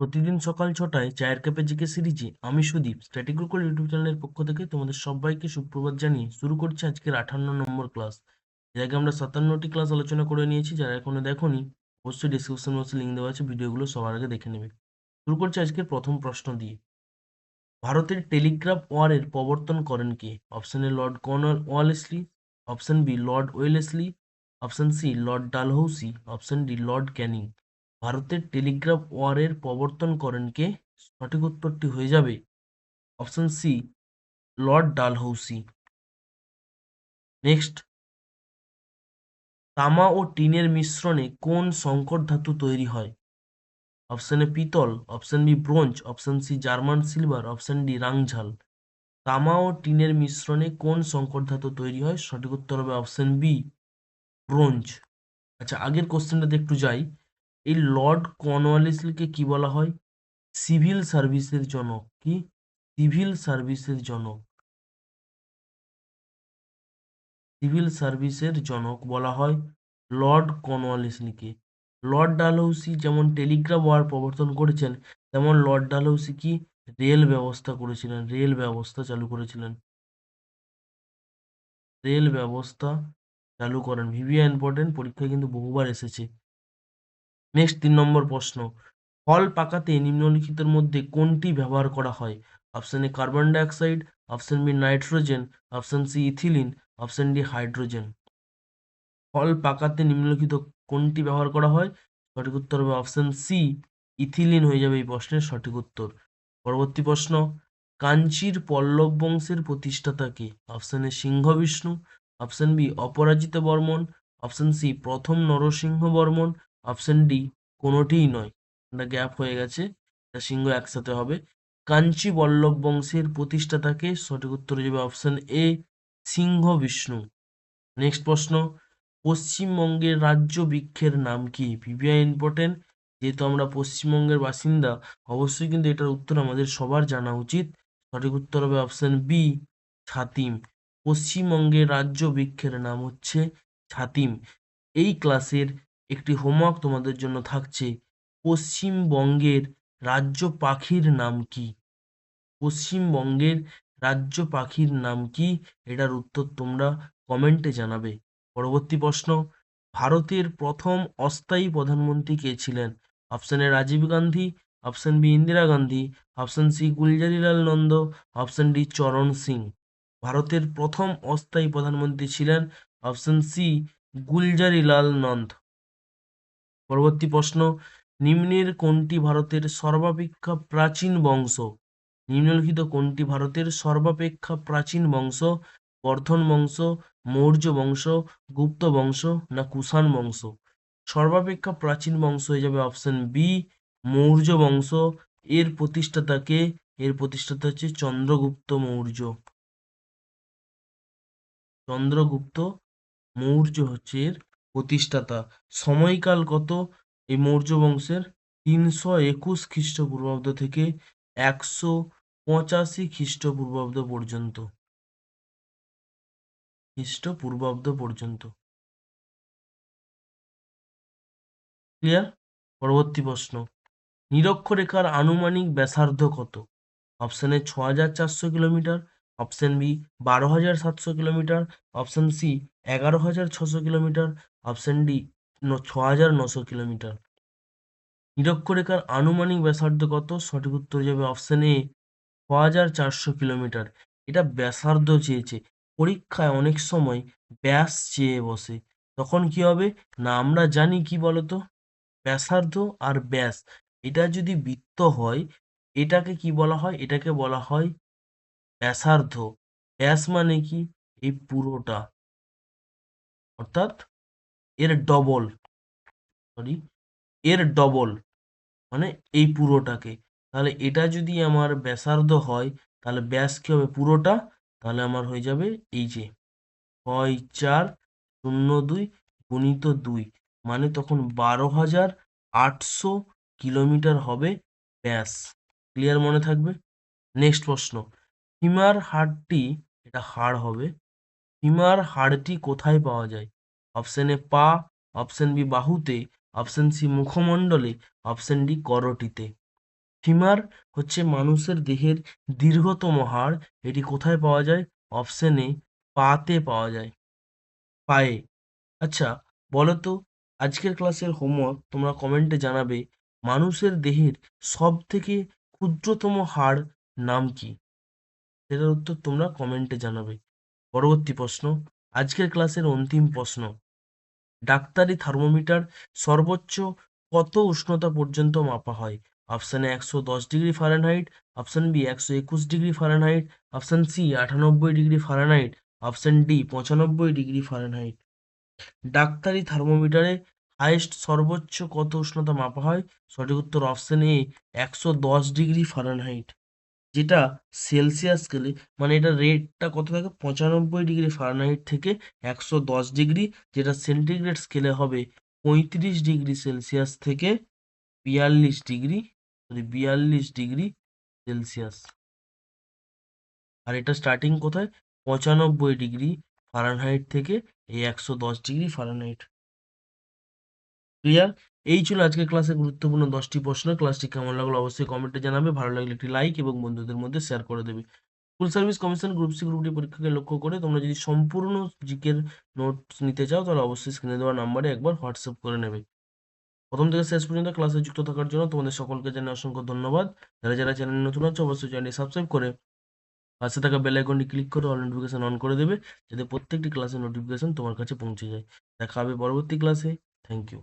প্রতিদিন সকাল ছটায় চায়ের কাপে জিকে সিরিজে আমি সুদীপ স্ট্যাটিক গুরুকুল ইউটিউব চ্যানেলের পক্ষ থেকে তোমাদের সবাইকে সুপ্রভাত জানিয়ে শুরু করছি আজকের আঠান্ন নম্বর ক্লাস। এর আগে আমরা সাতান্নটি ক্লাস আলোচনা করে নিয়েছি, যারা এখনও দেখোনি, অবশ্যই ডিসক্রিপশন বক্সে লিঙ্ক দেওয়া আছে, ভিডিওগুলো সবার আগে দেখে নেবে। শুরু করছি আজকের প্রথম প্রশ্ন দিয়ে। ভারতের টেলিগ্রাফ ওয়ারের প্রবর্তন করেন কে? Option A lord Cornwall Wellesley option B lord Wellesley option C lord Dalhousie option D lord Canning ভারতের টেলিগ্রাফ ওয়ারের প্রবর্তন করেন কে? সঠিক উত্তরটি হয়ে যাবে option C, Lord Dalhousie. Next. তামা ও টিনের মিশ্রণে কোন সংকর ধাতু তৈরি হয়? অপশন এ পিতল, option B bronze, option C German silver, option D রাংঝাল। তামা ও টিনের মিশ্রণে কোন সংকর ধাতু তৈরি হয়? সঠিক উত্তর হবে অপশন বি, ব্রোঞ্জ। আচ্ছা আগের কোশ্চেনটাতে একটু যাই। এই লর্ড কর্নওয়ালিসকে কি বলা হয়? সিভিল সার্ভিসের জনক। কি? সিভিল সার্ভিসের জনক। সিভিল সার্ভিসের জনক বলা হয় লর্ড কর্নওয়ালিসকে। লর্ড ডালহৌসি যেমন টেলিগ্রাফ ওয়ার প্রবর্তন করেছেন, তেমন লর্ড ডালহৌসি কি রেল ব্যবস্থা করেছিলেন, রেল ব্যবস্থা চালু করেছিলেন। রেল ব্যবস্থা চালু করেন। ভিভিয়া ইম্পর্টেন্ট পরীক্ষায় কিন্তু বহুবার এসেছে। নেক্সট তিন নম্বর প্রশ্ন, ফল পাকাতে নিম্নলিখিতের মধ্যে কোনটি ব্যবহার করা হয়? Option A carbon dioxide option B nitrogen option C ethylene option D hydrogen ফল পাকাতে নিম্নলিখিত কোনটি ব্যবহার করা হয়? সঠিক উত্তর হবে অপশন সি ইথিলিন হয়ে যাবে এই প্রশ্নের সঠিক উত্তর। পরবর্তী প্রশ্ন, কাঞ্চির পল্লব বংশের প্রতিষ্ঠাতা কে? Option A Simha Vishnu option B Aparajita Varman option C প্রথম নরসিংহ বর্মন অপশন ডি কোনোটিই নয়। এটা গ্যাপ হয়ে গেছে এটা সিংহ একসাথে হবে। কাঞ্চি বল্লভ বংশের প্রতিষ্ঠাতাকে সঠিক উত্তর যাবে option A Simha Vishnu. Next প্রশ্ন, পশ্চিমবঙ্গের রাজ্য বৃক্ষের নাম কি? ভিভিআই ইম্পর্টেন্ট যেহেতু আমরা পশ্চিমবঙ্গের বাসিন্দা, অবশ্যই কিন্তু এটার উত্তর আমাদের সবার জানা উচিত। সঠিক উত্তর হবে অপশন বি ছাতিম। পশ্চিমবঙ্গের রাজ্য বৃক্ষের নাম হচ্ছে ছাতিম। এই ক্লাসের একটি হোমওয়ার্ক তোমাদের জন্য থাকছে। পশ্চিমবঙ্গের রাজ্য পাখির নাম কি? পশ্চিমবঙ্গের রাজ্য পাখির নাম কি? এটার উত্তর তোমরা কমেন্টে জানাবে। পরবর্তী প্রশ্ন, ভারতের প্রথম অস্থায়ী প্রধানমন্ত্রী কে ছিলেন? Option A Rajiv Gandhi option B Indira Gandhi option C Gulzarilal Nanda option D Charan Singh. ভারতের প্রথম অস্থায়ী প্রধানমন্ত্রী ছিলেন অপশন সি গুলজারিলাল নন্দ। পরবর্তী প্রশ্ন, নিম্নের কোনটি ভারতের সর্বাপেক্ষা প্রাচীন বংশ? নিম্নলিখিত কোনটি ভারতের সর্বাপেক্ষা প্রাচীন বংশ? বর্ধন বংশ, মৌর্য বংশ, গুপ্ত বংশ না কুষাণ বংশ? সর্বাপেক্ষা প্রাচীন বংশ হয়ে যাবে অপশন বি মৌর্য বংশ। এর প্রতিষ্ঠাতাকে এর প্রতিষ্ঠাতা হচ্ছে চন্দ্রগুপ্ত মৌর্য। চন্দ্রগুপ্ত মৌর্য হচ্ছে এর প্রতিষ্ঠাতা। সময়কাল কত? এই মৌর্য বংশের তিনশো একুশ খ্রিস্টপূর্বাব্দ থেকে একশো পঁচাশি খ্রিস্টপূর্বাব্দ পর্যন্ত। খ্রিস্টপূর্বাব্দ পর্যন্ত। ক্লিয়ার? পরবর্তী প্রশ্ন। নিরক্ষরেখার আনুমানিক ব্যাসার্ধ কত? অপশন ছ হাজার চারশো কিলোমিটার অপশন বি বারো হাজার সাতশো কিলোমিটার। অপশন সি এগারো হাজার ছশো কিলোমিটার। অপশন ডি ছ হাজার নশো কিলোমিটার। নিরক্ষরেখার আনুমানিক ব্যাসার্ধ কত? সঠিক উত্তর যাবে অপশন এ ছ হাজার চারশো কিলোমিটার। এটা ব্যাসার্ধ চেয়েছে। পরীক্ষায় অনেক সময় ব্যাস চেয়ে বসে। তখন কি হবে? না, আমরা জানি কি বলতো? ব্যাসার্ধ আর ব্যাস। এটা যদি বৃত্ত হয়, এটাকে কি বলা হয়? এটাকে বলা হয় ব্যাসার্ধ, ব্যাস মানে কি? এই পুরোটা। অর্থাৎ এর ডবল সরি এর ডবল মানে এই পুরোটাকে। তাহলে এটা যদি আমার ব্যাসার্ধ হয়, তাহলে ব্যাস কি হবে পুরোটা? তাহলে আমার হয়ে যাবে এই যে ছয় চার শূন্য দুই গুণিত দুই। মানে তখন বারো হাজার আটশো কিলোমিটার হবে ব্যাস। ক্লিয়ার মনে থাকবে? নেক্সট প্রশ্ন। ফিমার হাড়টি এটা হাড় হবে ফিমার হাড়টি কোথায় পাওয়া যায়? অপশন এ পা অপশন বি বাহুতে অপশন সি মুখমণ্ডলে অপশন ডি করটিতে। ফিমার হচ্ছে মানুষের দেহের দীর্ঘতম হাড়, এটি কোথায় পাওয়া যায়? অপশন এ পাতে পাওয়া যায়। পায়ে। আচ্ছা বলো তো আজকের ক্লাসের হোমওয়ার্ক তোমরা কমেন্টে জানাবে, মানুষের দেহের সব থেকে ক্ষুদ্রতম হাড় নাম কি? সেটার উত্তর তোমরা কমেন্টে জানাবে। পরবর্তী প্রশ্ন, আজকের ক্লাসের অন্তিম প্রশ্ন। ডাক্তারি থার্মোমিটার সর্বোচ্চ কত উষ্ণতা পর্যন্ত মাপা হয়? অপশান এ একশো দশ ডিগ্রি ফারেনহাইট অপশান বি একশো একুশ ডিগ্রি ফারেনহাইট অপশান সি আটানব্বই ডিগ্রি ফারেনহাইট অপশান ডি পঁচানব্বই ডিগ্রি ফারেনহাইট ডাক্তারি থার্মোমিটারে হাইয়েস্ট সর্বোচ্চ কত উষ্ণতা মাপা হয়? সঠিক উত্তর অপশান এ একশো দশ ডিগ্রি ফারেনহাইট যেটা সেলসিয়াস স্কেলে মানে এটা রেটটা কত থাকে? পঁচানব্বই ডিগ্রি ফারেনহাইট থেকে একশো দশ ডিগ্রি যেটা সেন্টিগ্রেড স্কেলে হবে পঁয়ত্রিশ ডিগ্রি সেলসিয়াস থেকে বিয়াল্লিশ ডিগ্রি সরি বিয়াল্লিশ ডিগ্রি সেলসিয়াস আর এটা স্টার্টিং কোথায়? পঁচানব্বই ডিগ্রি ফারেনহাইট থেকে এই একশো দশ ডিগ্রি ফারেনহাইট ক্লিয়ার এই ছিল আজকের ক্লাসে গুরুত্বপূর্ণ দশটি প্রশ্ন। ক্লাসটি কেমন লাগল অবশ্যই কমেন্টে জানাবে। ভালো লাগলে একটি লাইক এবং বন্ধুদের মধ্যে শেয়ার করে দেবে। School service commission group C group D পরীক্ষাকে লক্ষ্য করে তোমরা যদি সম্পূর্ণ জিকের নোটস নিতে চাও, তাহলে অবশ্যই স্ক্রিনে দেওয়া নাম্বারে একবার হোয়াটসঅ্যাপ করে নেবে। প্রথম থেকে শেষ পর্যন্ত ক্লাসে যুক্ত থাকার জন্য তোমাদের সকলকে জানাই অসংখ্য ধন্যবাদ। যারা যারা চ্যানেল নতুন আছে, অবশ্যই চ্যানেলটি সাবস্ক্রাইব করে পাশে থাকা বেল আইকনটি ক্লিক করে অল নোটিফিকেশন অন করে দেবে, যাতে প্রত্যেকটি ক্লাসের নোটিফিকেশন তোমার কাছে পৌঁছে যায়। দেখা হবে পরবর্তী ক্লাসে থ্যাংক ইউ